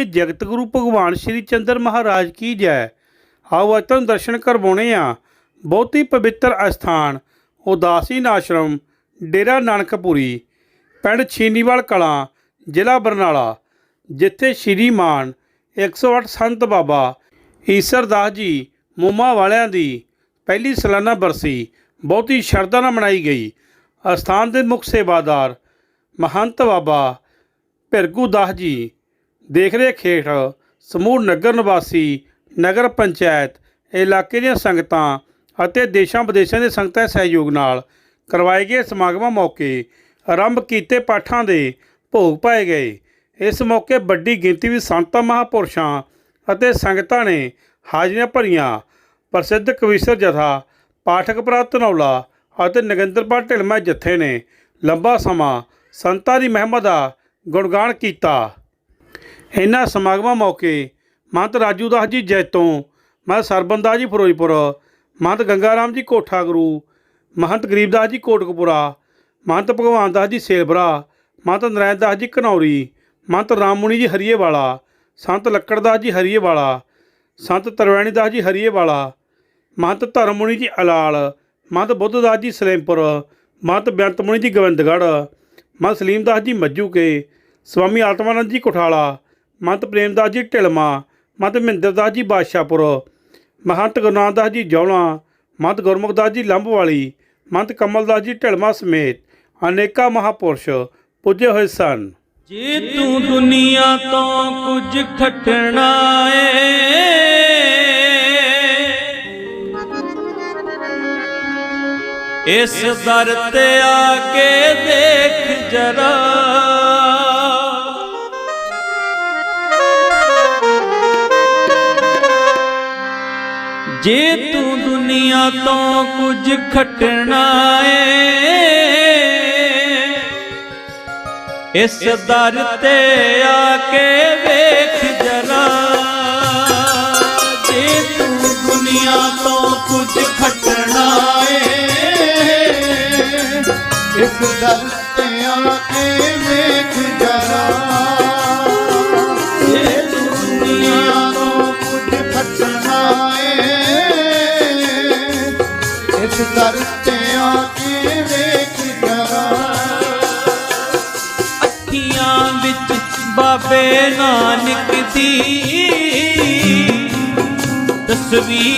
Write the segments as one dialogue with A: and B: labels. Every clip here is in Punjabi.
A: ਬੋਲੀਏ ਜਗਤ ਗੁਰੂ ਭਗਵਾਨ ਸ਼੍ਰੀ ਚੰਦਰ ਮਹਾਰਾਜ ਕੀ ਜੈ। ਆਓ ਅੱਜ ਤੁਹਾਨੂੰ ਦਰਸ਼ਨ ਕਰਵਾਉਣੇ ਆ। ਬਹੁਤ ਹੀ ਪਵਿੱਤਰ ਅਸਥਾਨ, ਉਦਾਸੀਨ ਆਸ਼ਰਮ, ਡੇਰਾ ਨਾਨਕਪੁਰੀ, ਪਿੰਡ ਛੀਨੀਵਾਲ ਕਲਾਂ, ਜ਼ਿਲ੍ਹਾ ਬਰਨਾਲਾ, ਜਿੱਥੇ ਸ਼੍ਰੀ ਸ਼੍ਰੀਮਾਨ 108 ਸੰਤ ਬਾਬਾ ਈਸਰ ਦਾਸ ਜੀ ਮੋਮਾ ਵਾਲਿਆਂ ਦੀ ਪਹਿਲੀ ਸਾਲਾਨਾ ਬਰਸੀ ਬਹੁਤ ਹੀ ਸ਼ਰਧਾ ਨਾਲ ਮਨਾਈ ਗਈ। ਅਸਥਾਨ ਦੇ ਮੁੱਖ ਸੇਵਾਦਾਰ ਮਹੰਤ ਬਾਬਾ ਭਿਰਗੂ ਦਾਸ ਜੀ ਦੇਖ ਰੇਖ ਹੇਠ ਸਮੂਹ ਨਗਰ ਨਿਵਾਸੀ, ਨਗਰ ਪੰਚਾਇਤ, ਇਲਾਕੇ ਦੀਆਂ ਸੰਗਤਾਂ ਅਤੇ ਦੇਸ਼ਾਂ ਵਿਦੇਸ਼ਾਂ ਦੇ ਸੰਗਤਾਂ ਦੇ ਸਹਿਯੋਗ ਨਾਲ ਕਰਵਾਏ ਗਏ ਸਮਾਗਮਾਂ ਮੌਕੇ ਆਰੰਭ ਕੀਤੇ ਪਾਠਾਂ ਦੇ ਭੋਗ ਪਾਏ ਗਏ। ਇਸ ਮੌਕੇ ਵੱਡੀ ਗਿਣਤੀ ਵਿੱਚ ਸੰਤਾਂ, ਮਹਾਪੁਰਸ਼ਾਂ ਅਤੇ ਸੰਗਤਾਂ ਨੇ ਹਾਜ਼ਰੀਆਂ ਭਰੀਆਂ। ਪ੍ਰਸਿੱਧ ਕਵੀਸ਼ਰ ਜਥਾ, ਪਾਠਕ ਪ੍ਰਾਪਤ ਧਨੌਲਾ ਅਤੇ ਨਗਿੰਦਰਪਾਲ ਢਿਲਮਾ ਜਥੇ ਨੇ ਲੰਬਾ ਸਮਾਂ ਸੰਤਾਂ ਦੀ ਮਹਿਮਾ ਦਾ ਗੁਣਗਾਨ ਕੀਤਾ। ਇਹਨਾਂ ਸਮਾਗਮਾਂ ਮੌਕੇ ਮਹੰਤ ਰਾਜੂ ਦਾਸ ਜੀ ਜੈਤੋਂ ਮਹੰਤ ਸਰਬੰਦਾ ਜੀ ਫਿਰੋਜ਼ਪੁਰ, ਮਹੰਤ ਗੰਗਾ ਰਾਮ ਜੀ ਕੋਠਾ ਗੁਰੂ, ਮਹੰਤ ਗਰੀਬਦਾਸ ਜੀ ਕੋਟਕਪੁਰਾ, ਮਹੰਤ ਭਗਵਾਨ ਦਾਸ ਜੀ ਸੇਲਬਰਾ, ਮਹੰਤ ਨਰਾਇਣ ਦਾਸ ਜੀ ਘਨੌਰੀ, ਮਹੰਤ ਰਾਮਮੁਨੀ ਜੀ ਹਰੀਏਵਾਲਾ, ਸੰਤ ਲੱਕੜਦਾਸ ਜੀ ਹਰੀਏਵਾਲਾ, ਸੰਤ ਤਰਵੈਣੀ ਦਾਸ ਜੀ ਹਰੀਏਵਾਲਾ, ਮਹੰਤ ਧਰਮਮੁਨੀ ਜੀ ਅਲਾਲ, ਮਹੰਤ ਬੁੱਧਦਾਸ ਜੀ ਸਲੇਮਪੁਰ, ਮਹੰਤ ਬੇਅੰਤਮੁਨੀ ਜੀ ਗੋਬਿੰਦਗੜ੍ਹ, ਮਹੰਤ ਸਲੀਮਦਾਸ ਜੀ ਮੱਜੂਕੇ ਸਵਾਮੀ ਆਤਮਾਨੰਦ ਜੀ ਕੋਠਾਲਾ ਮਹੰਤ ਪ੍ਰੇਮਦਾਸ ਜੀ ਢਿਲਮਾ ਮਹੰਤ ਮਹਿੰਦਰਦਾਸ ਜੀ ਬਾਦਸ਼ਾਹਪੁਰ, ਮਹੰਤ ਗੁਰਨਾਮ ਜੀ ਜੌਲਾ, ਮਹੰਤ ਗੁਰਮੁਖ ਜੀ ਲੰਬਵਾਲੀ, ਮਹੰਤ ਕਮਲਦਾਸ ਜੀ ਢਿਲਮਾ ਸਮੇਤ ਅਨੇਕਾਂ ਮਹਾਪੁਰਸ਼ ਪੁੱਜੇ ਹੋਏ ਸਨ।
B: ਜੇ ਤੂੰ ਦੁਨੀਆ ਤੋਂ ਕੁਝ ਖਟਣਾ ਏ ਇਸ ਦਰ ਤੇ ਆ ਕੇ ਦੇਖ ਜਰਾ। ਜੇ ਤੂੰ ਦੁਨੀਆ ਤੋਂ ਕੁਝ ਖਟਣਾ ਏ ਇਸ ਦਰ ਤੇ ਆ ਕੇ ਵੇਖ ਜਰਾ। ਜੇ ਤੂੰ ਦੁਨੀਆ ਤੋਂ ਕੁਝ ਖਟਣਾ ਏ
C: ਇਸ ਦਰ ਤੇ ਆ ਕੇ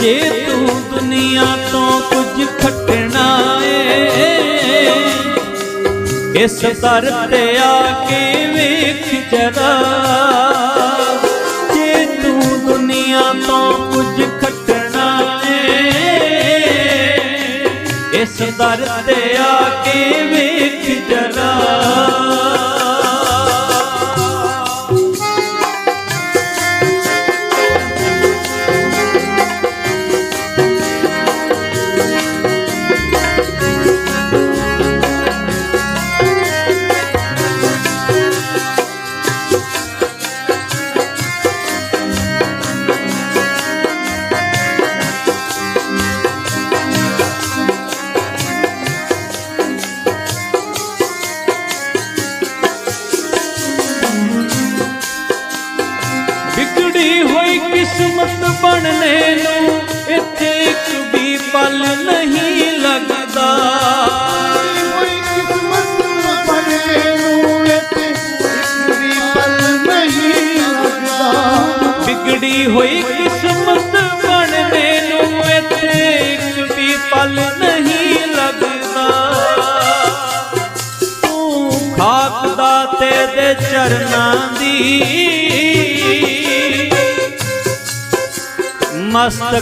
B: ਜੇ। ਤੂੰ ਦੁਨੀਆ ਤੋਂ ਕੁਝ ਖਟਣਾ ਏ ਇਸ ਦਰ ਤੇ ਆ ਕੇ ਵੇਖ ਜਰਾ। ਜੇ ਤੂੰ ਦੁਨੀਆ ਤੋਂ ਕੁਝ ਦਰ ਤੇ ਆ ਕੇ ਵੇਖ ਜਰਾ।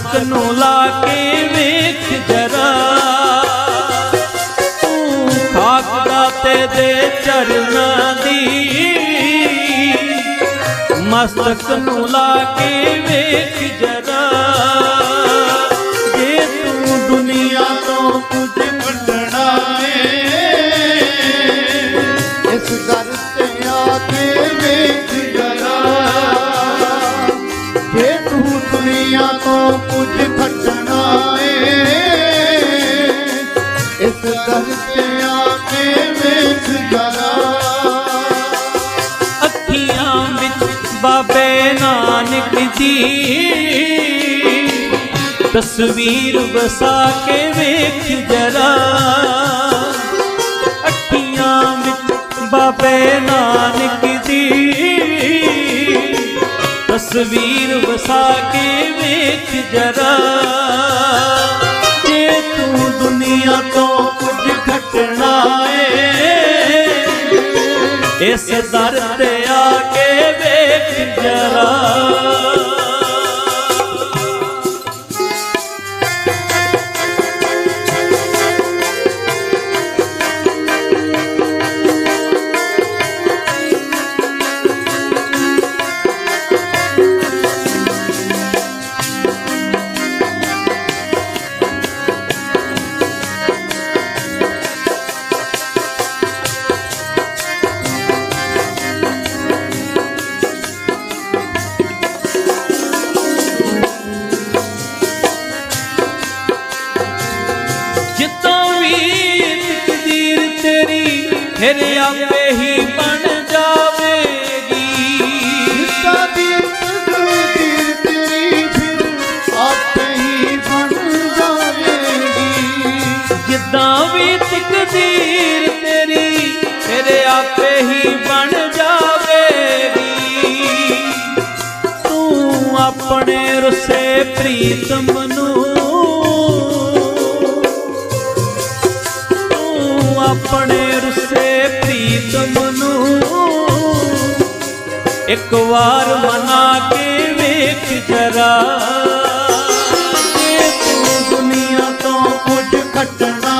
B: ਮਸਤਕ ਨੂੰ ਲਾ ਕੇ ਵੇਖ ਜਰਾ। ਤੂੰ ਖਾਕ ਤੇ ਦੇ ਚਰਨਾਂ ਦੀ। ਮਸਤਕ ਨੂੰ ਲਾ ਕੇ ਵੇਖ ਜਰਾ। ਦੀ। ਤਸਵੀਰ ਵਸਾ ਕੇ ਵੇਖ ਜਰਾ। ਅੱਖੀਆਂ ਵਿੱਚ ਬਾਬੇ ਨਾਨਕ ਦੀ। ਤਸਵੀਰ ਵਸਾ ਕੇ ਵੇਖ ਜਰਾ। ਜੇ ਤੂੰ ਦੁਨੀਆ ਤੋਂ ਕੁਝ ਖਟਣਾ ਏ, ਇਸ ਦਰ ਤੇ ਆ ਕੇ ਵੇਖ ਜਰਾ। ਆਪਣੇ ਪ੍ਰੀਤਮ ਨੂੰ। ਤੂੰ ਆਪਣੇ ਰੁੱਸੇ ਪ੍ਰੀਤਮ ਨੂੰ ਇੱਕ ਵਾਰ ਮਨਾ ਕੇ ਵੇਖ ਜਰਾ। ਜੇ ਤੂੰ ਦੁਨੀਆ ਤੋਂ
C: ਕੁਝ ਖੱਟਣਾ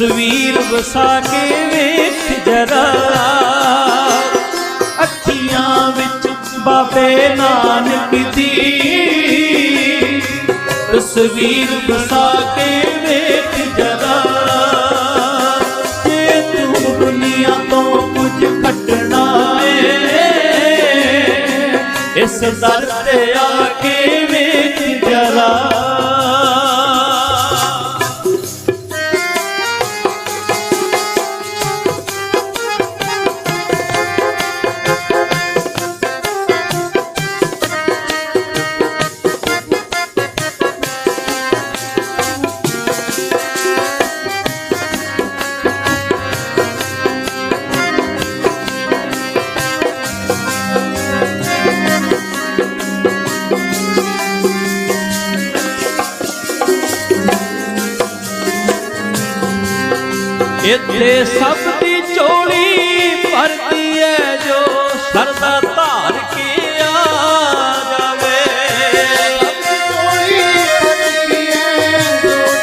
B: ਤਸਵੀਰ ਵਸਾ ਕੇ ਵੇਖ ਜਰਾ। ਅੱਖੀਆਂ ਵਿੱਚ ਬਾਬੇ ਨਾਨਕ ਦੀ। ਤਸਵੀਰ ਵਸਾ ਕੇ ਵੇਖ ਜਰਾ। ਜੇ ਤੂੰ ਦੁਨੀਆ ਤੋਂ ਕੁਝ ਖੱਟਣਾ ਏ, ਇਸ ਦਰ ਤੇ ਆ ਇੱਥੇ ਸਭ ਦੀ ਚੋਲੀ ਭਰਦੀ ਐ ਜੋ ਸਰਦਾ ਧਾਰ ਕੇ ਆ ਜਾਵੇ।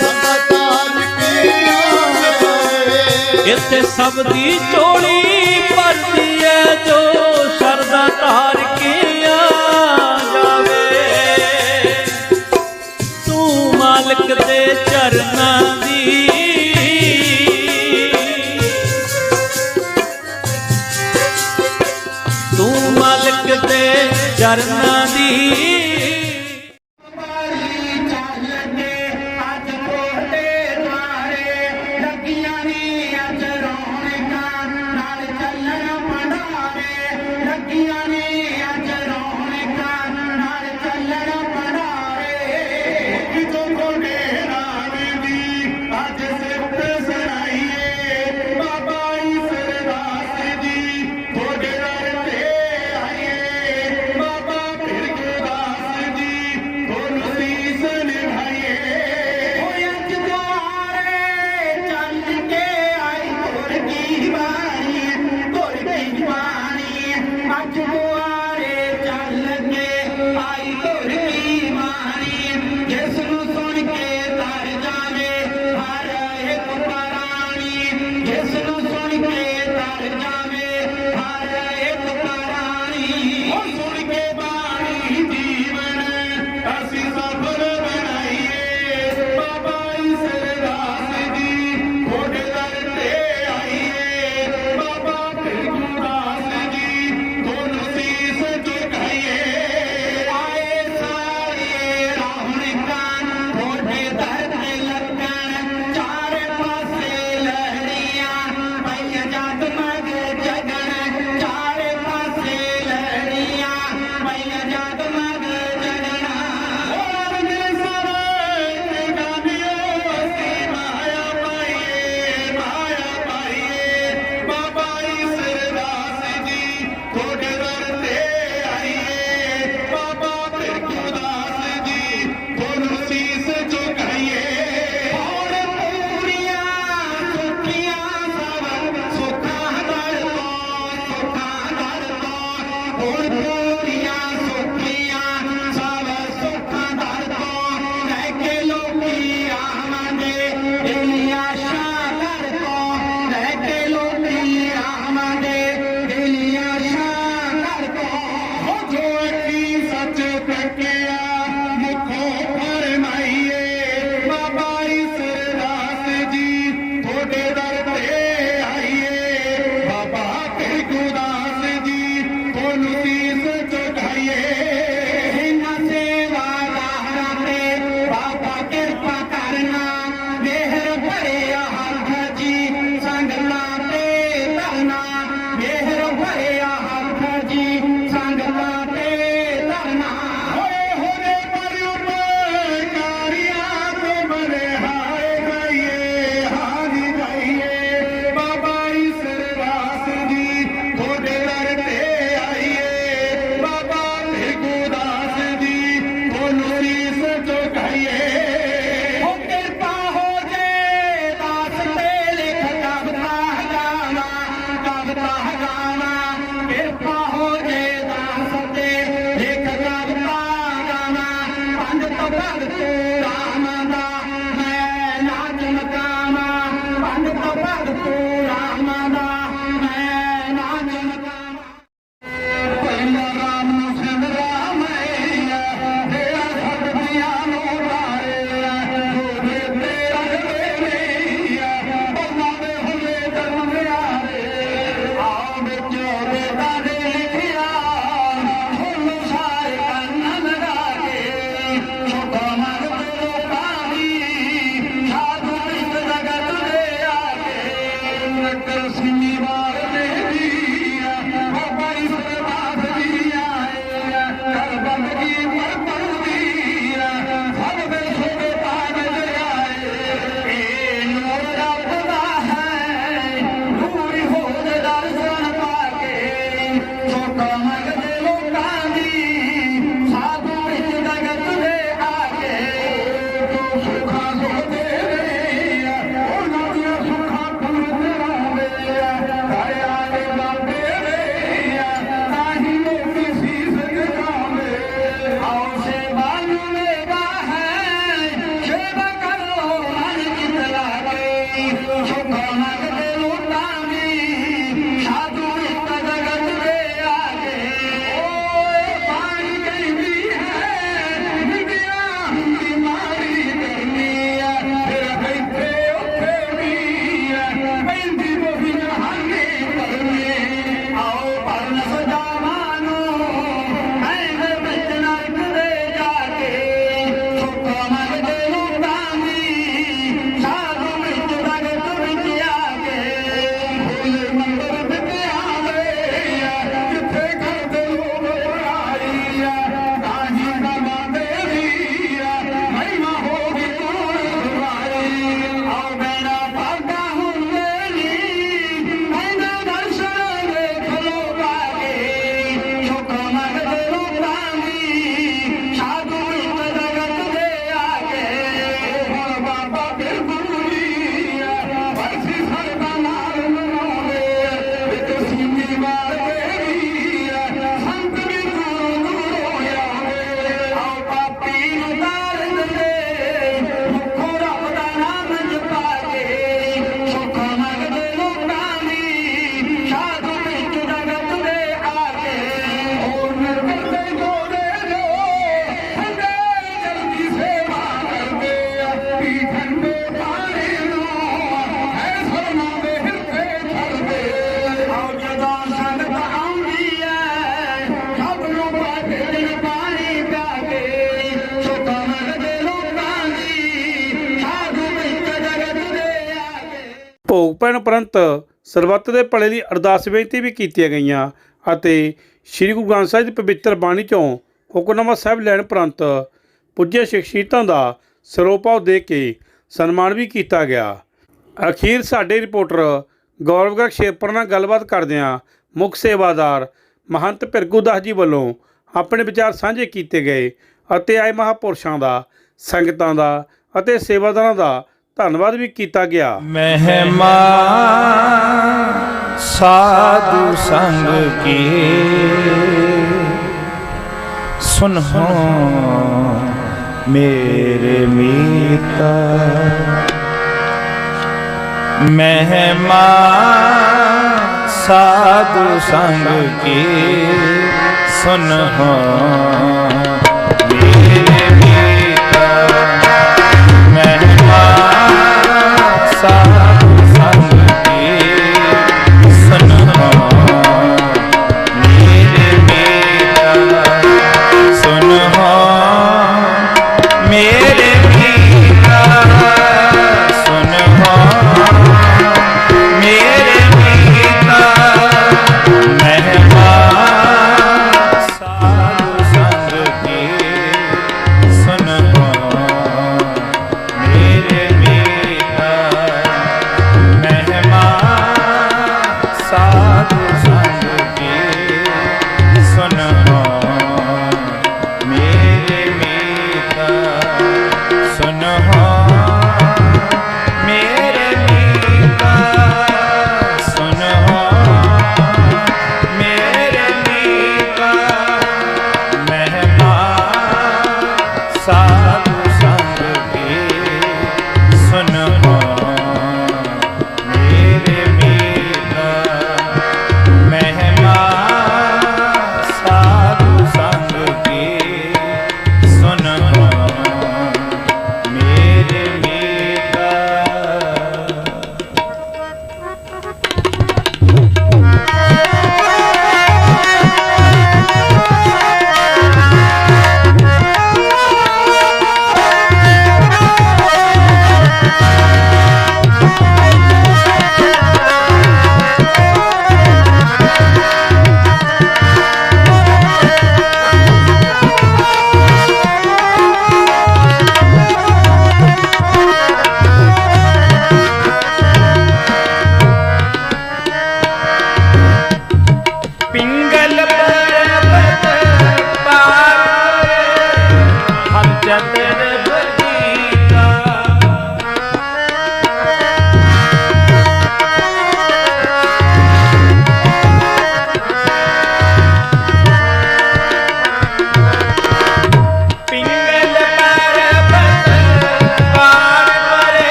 C: ਤਾਰ
B: ਇੱਥੇ ਸਭ ਦੀ ਚੋਲੀ ਚਰਨਾਂ ਦੀ Amen. ਪੈਣ
A: ਉਪਰੰਤ ਸਰਬੱਤ ਦੇ ਭਲੇ ਦੀ ਅਰਦਾਸ ਬੇਨਤੀ ਵੀ ਕੀਤੀਆਂ ਗਈਆਂ ਅਤੇ ਸ੍ਰੀ ਗੁਰੂ ਗ੍ਰੰਥ ਸਾਹਿਬ ਦੀ ਪਵਿੱਤਰ ਬਾਣੀ ਚੋਂ ਹੁਕਮਨਾਮਾ ਸਾਹਿਬ ਲੈਣ ਉਪਰੰਤ ਪੁੱਜੇ ਸ਼ਖਸੀਤਾਂ ਦਾ ਸਰੋਪਾਵ ਦੇ ਕੇ ਸਨਮਾਨ ਵੀ ਕੀਤਾ ਗਿਆ। ਅਖੀਰ ਸਾਡੇ ਰਿਪੋਰਟਰ ਗੌਰਵਗਰ ਸ਼ੇਪਰ ਨਾਲ ਗੱਲਬਾਤ ਕਰਦਿਆਂ ਮੁੱਖ ਸੇਵਾਦਾਰ ਮਹੰਤ ਭਿਰਗੂ ਦਾਸ ਜੀ ਵੱਲੋਂ ਆਪਣੇ ਵਿਚਾਰ ਸਾਂਝੇ ਕੀਤੇ ਗਏ ਅਤੇ ਆਏ ਮਹਾਪੁਰਸ਼ਾਂ ਦਾ, ਸੰਗਤਾਂ ਦਾ ਅਤੇ ਸੇਵਾਦਾਰਾਂ ਦਾ ਧੰਨਵਾਦ ਵੀ ਕੀਤਾ ਗਿਆ।
D: ਮਹਿਮਾ ਸਾਧੂ ਸੰਗ ਕੀ। ਸੁਨਹੁ ਮੇਰੇ ਮੀਤਾ। ਮਹਿਮਾ ਸਾਧੂ ਸੰਗ ਕੀ। ਸੁਨਹੁ ਮੇਰੇ ਮੀਤਾ।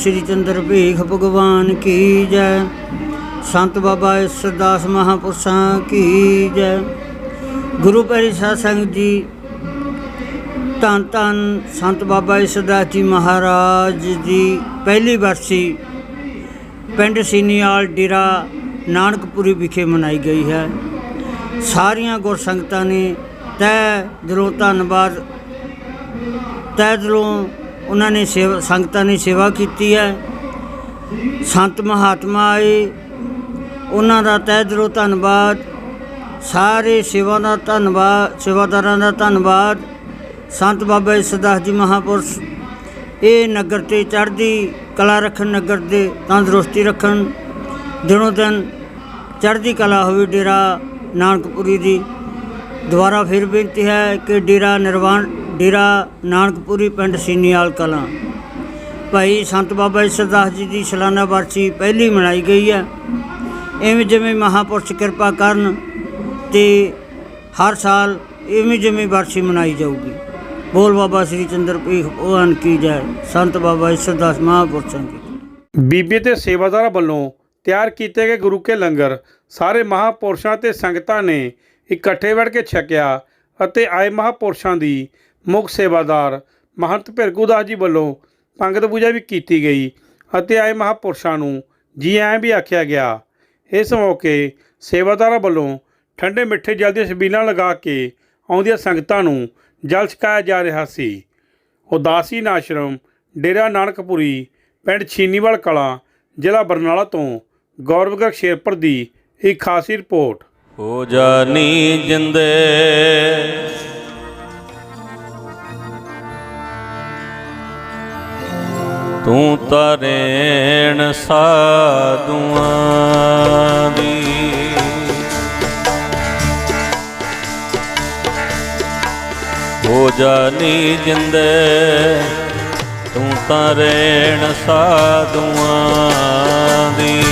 E: ਸ੍ਰੀ ਚੰਦਰ ਭੀਖ ਭਗਵਾਨ ਕੀ ਜੈ? ਸੰਤ ਬਾਬਾ ਈਸਰਦਾਸ ਮਹਾਪੁਰਸ਼ਾਂ ਕੀ ਜੈ? ਗੁਰੂ ਪਿਆਰੀ ਸਾਧ ਸੰਗਤ ਜੀ, ਧੰਨ ਧੰਨ ਸੰਤ ਬਾਬਾ ਈਸਰਦਾਸ ਜੀ ਮਹਾਰਾਜ ਦੀ ਪਹਿਲੀ ਵਰਸੀ ਪਿੰਡ ਸੀਨੀਆਲ ਡੇਰਾ ਨਾਨਕਪੁਰੀ ਵਿਖੇ ਮਨਾਈ ਗਈ ਹੈ। ਸਾਰੀਆਂ ਗੁਰ ਸੰਗਤਾਂ ਨੇ ਤਹਿ ਦਿਲੋਂ ਧੰਨਵਾਦ, ਤਹਿ ਦਿਲੋਂ ਉਹਨਾਂ ਨੇ ਸੇਵਾ, ਸੰਗਤਾਂ ਨੇ ਸੇਵਾ ਕੀਤੀ ਹੈ। ਸੰਤ ਮਹਾਤਮਾ ਆਏ। ਉਹਨਾਂ ਦਾ ਤਹਿ ਦਿਲੋਂ ਧੰਨਵਾਦ। ਸਾਰੇ ਸੇਵਾ ਦਾ ਧੰਨਵਾਦ, ਸੇਵਾਦਾਰਾਂ ਦਾ ਧੰਨਵਾਦ। ਸੰਤ ਬਾਬਾ ਈਸਦਾਸ ਜੀ ਮਹਾਪੁਰਸ਼, ਇਹ ਨਗਰ ਤੇ ਚੜ੍ਹਦੀ ਕਲਾ ਰੱਖਣ ਨਗਰ ਦੇ ਤੰਦਰੁਸਤੀ ਰੱਖਣ। ਦਿਨੋ ਦਿਨ ਚੜ੍ਹਦੀ ਕਲਾ ਹੋਵੇ ਡੇਰਾ ਨਾਨਕਪੁਰੀ ਦੀ। ਦੁਬਾਰਾ ਫਿਰ ਬੇਨਤੀ ਹੈ ਕਿ ਡੇਰਾ ਨਿਰਵਾਣ ਡੇਰਾ ਨਾਨਕਪੁਰੀ ਪਿੰਡ ਸੀਨੀਵਾਲ ਕਲਾਂ। ਭਾਈ ਸੰਤ ਬਾਬਾ ਈਸਰਦਾਸ ਜੀ ਦੀ ਸਾਲਾਨਾ ਵਰਸੀ ਪਹਿਲੀ ਮਨਾਈ ਗਈ ਹੈ। ਐਵੇਂ ਜਿਵੇਂ ਮਹਾਪੁਰਸ਼ ਕਿਰਪਾ ਕਰਨ ਤੇ ਹਰ ਸਾਲ ਇਵੇਂ ਜਿਵੇਂ ਵਰਸੀ ਮਨਾਈ ਜਾਊਗੀ। ਬੋਲ ਬਾਬਾ ਸ੍ਰੀ ਚੰਦਰ ਪੀਖ ਭਗਵਾਨ ਕੀ ਜੈ, ਸੰਤ ਬਾਬਾ ਈਸਰਦਾਸ ਮਹਾਪੁਰਸ਼ਾਂ ਕੀ
A: ਬੀਬੀ ਤੇ ਸੇਵਾਦਾਰਾਂ ਵੱਲੋਂ ਤਿਆਰ ਕੀਤੇ ਗਏ ਗੁਰੂ ਕੇ ਲੰਗਰ ਸਾਰੇ ਮਹਾਪੁਰਸ਼ਾਂ ਤੇ ਸੰਗਤਾਂ ਨੇ ਇਕੱਠੇ ਬੈਠ ਕੇ ਛਕਿਆ ਅਤੇ ਆਏ ਮਹਾਪੁਰਸ਼ਾਂ ਦੀ ਮੁੱਖ ਸੇਵਾਦਾਰ ਮਹੰਤ ਭਿਰਗੂ ਦਾਸ ਜੀ ਵੱਲੋਂ ਪੰਗਤ ਪੂਜਾ ਵੀ ਕੀਤੀ ਗਈ ਅਤੇ ਆਏ ਮਹਾਪੁਰਸ਼ਾਂ ਨੂੰ ਜੀ ਐਂ ਵੀ ਆਖਿਆ ਗਿਆ। ਇਸ ਮੌਕੇ ਸੇਵਾਦਾਰਾਂ ਵੱਲੋਂ ਠੰਡੇ ਮਿੱਠੇ ਜਲ ਦੀਆਂ ਛਬੀਲਾਂ ਲਗਾ ਕੇ ਆਉਂਦੀਆਂ ਸੰਗਤਾਂ ਨੂੰ ਜਲ ਛਕਾਇਆ ਜਾ ਰਿਹਾ ਸੀ। ਉਦਾਸੀਨ ਆਸ਼ਰਮ, ਡੇਰਾ ਨਾਨਕਪੁਰੀ, ਪਿੰਡ ਛੀਨੀਵਾਲ ਕਲਾਂ, ਜ਼ਿਲ੍ਹਾ ਬਰਨਾਲਾ ਤੋਂ ਗੌਰਵਗਰ ਸ਼ੇਰਪੁਰ ਦੀ ਇੱਕ ਖਾਸੀ ਰਿਪੋਰਟ।
C: ਹੋ ਜਾਨੀ ਜਿੰਦੇ ਤੂੰ ਤਰੇਣ ਸਾਧੂਆਂ ਦੀ। ਹੋ ਜਾਨੀ ਜਿੰਦੇ ਤੂੰ ਤਰੇਣ ਸਾਧੂਆਂ ਦੀ।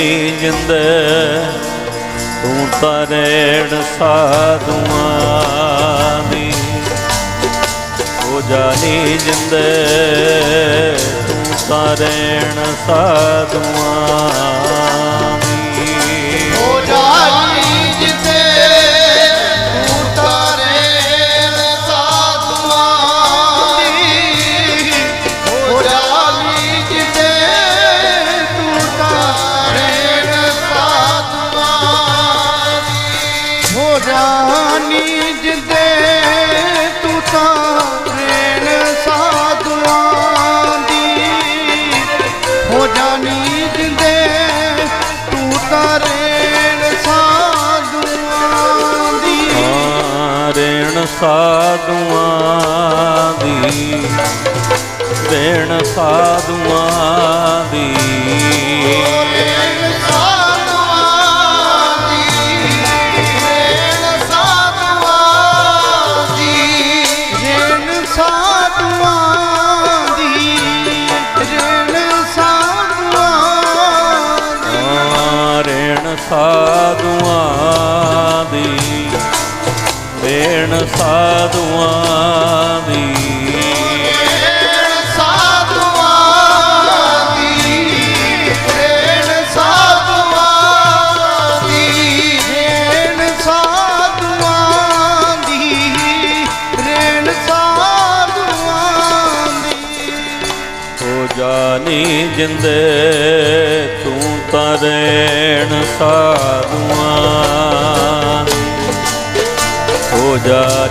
F: ਜਾਨੀ ਜਿੰਦੇ ਤੂੰ
C: ਤਰੇਣ ਸਾਧੂਆਂ ਦੀ। ਹੋ ਜਾਨੀ ਜਿੰਦੇ ਤੂੰ ਤਰੇਣ ਸਾਧੂਆਂ
F: ਸਾਧੂਆਂ ਦੀ
C: ਰੇਣ ਸਾਧੂਆਂ ਦੀ। ਦੀ। ਹੋ ਜਾਨੀ ਜਿੰਦੇ ਤੂੰ ਤਾਂ ਰੇਣ ਸਾਧੂਆਂ ਦੀ। ਹੋ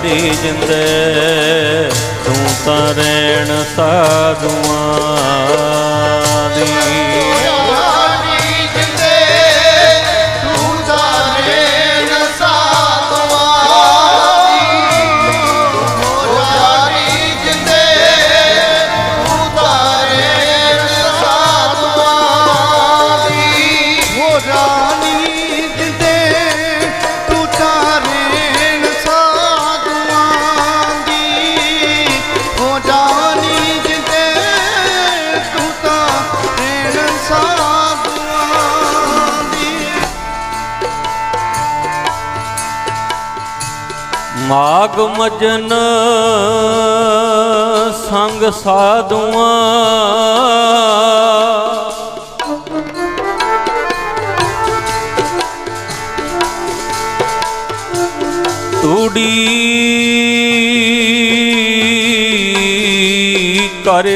C: ਜਾਨੀ ਜਿੰਦੇ ਤੂੰ ਤਾਂ ਰੇਣ ਸਾਧੂਆਂ ਦੀ। ਮਾਗ ਮਜਨ ਸੰਗ ਸਾਧੂਆਂ। ਤੂੜੀ ਕਰ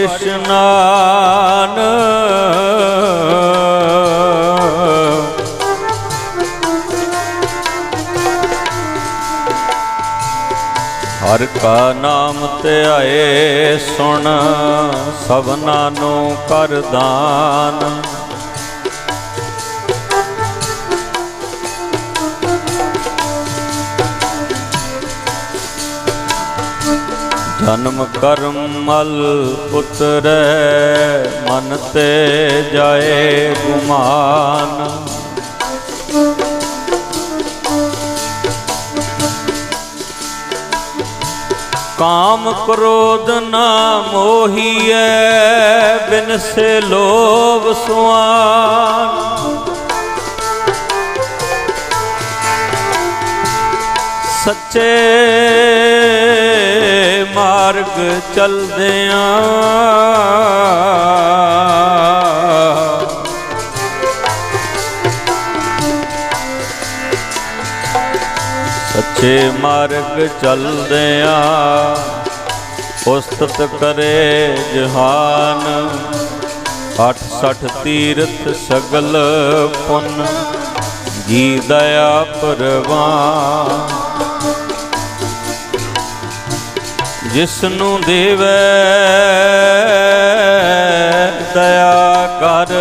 C: ਕਾ ਨਾਮ ਧਿਆਏ ਸੁਣ ਸਭਨਾ ਨੂੰ ਕਰ ਦਾਨ।
B: ਜਨਮ ਕਰਮ ਮਲ ਉਤਰੈ ਮਨ ਤੇ ਜਾਏ ਗੁਮਾਨ। ਕਾਮ ਕ੍ਰੋਧ ਨਾ ਮੋਹੀਐ ਬਿਨ ਸੇ ਲੋਭ ਸੁਆਨ। ਸੱਚੇ ਮਾਰਗ ਚਲਦਿਆਂ ਸੱਚੇ ਮਾਰਗ ਚਲਦਿਆਂ ਉਸਤਤ ਕਰੇ ਜਹਾਨ 68 ਤੀਰਥ ਸਗਲ ਪੁੰਨ ਜੀ ਦਇਆ ਪਰਵਾਨ। ਜਿਸ ਨੂੰ ਦੇਵੈ ਦਇਆ ਕਰ।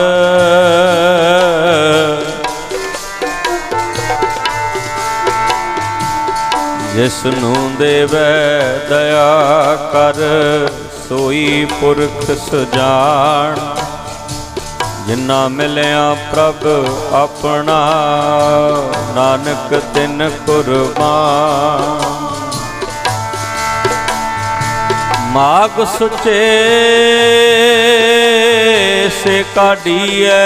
B: ਜਿਸ ਨੂੰ ਦੇਵੈ ਦਇਆ ਕਰ, ਸੋਈ ਪੁਰਖ ਸੁਜਾਣ ਜਿਨਾ ਮਿਲਿਆ ਪ੍ਰਭ ਆਪਣਾ, ਨਾਨਕ ਤਿਨ ਕੁਰਬਾਨ। ਮਾਗ ਸੁਚੇ, ਸੇ ਕਾਢੀਐ।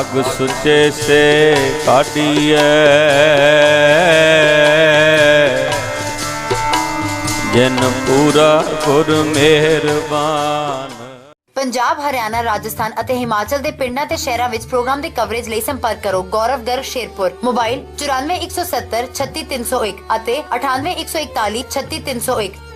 B: ਮਾਗ ਸੁਚੇ ਸੇ ਕਾਢੀਐ ਜਿਨ ਪੂਰਾ ਗੁਰ ਮਿਹਰਬਾਨ।
G: ਪੰਜਾਬ, ਹਰਿਆਣਾ, ਰਾਜਸਥਾਨ ਅਤੇ ਹਿਮਾਚਲ ਦੇ ਪਿੰਡਾਂ ਤੇ ਸ਼ਹਿਰਾਂ ਵਿੱਚ ਪ੍ਰੋਗਰਾਮ ਦੀ ਕਵਰੇਜ ਲਈ ਸੰਪਰਕ ਕਰੋ। ਗੌਰਵ ਗਰਗ ਸ਼ੇਰਪੁਰ। ਮੋਬਾਈਲ 9417 36301 ਅਤੇ 9814133301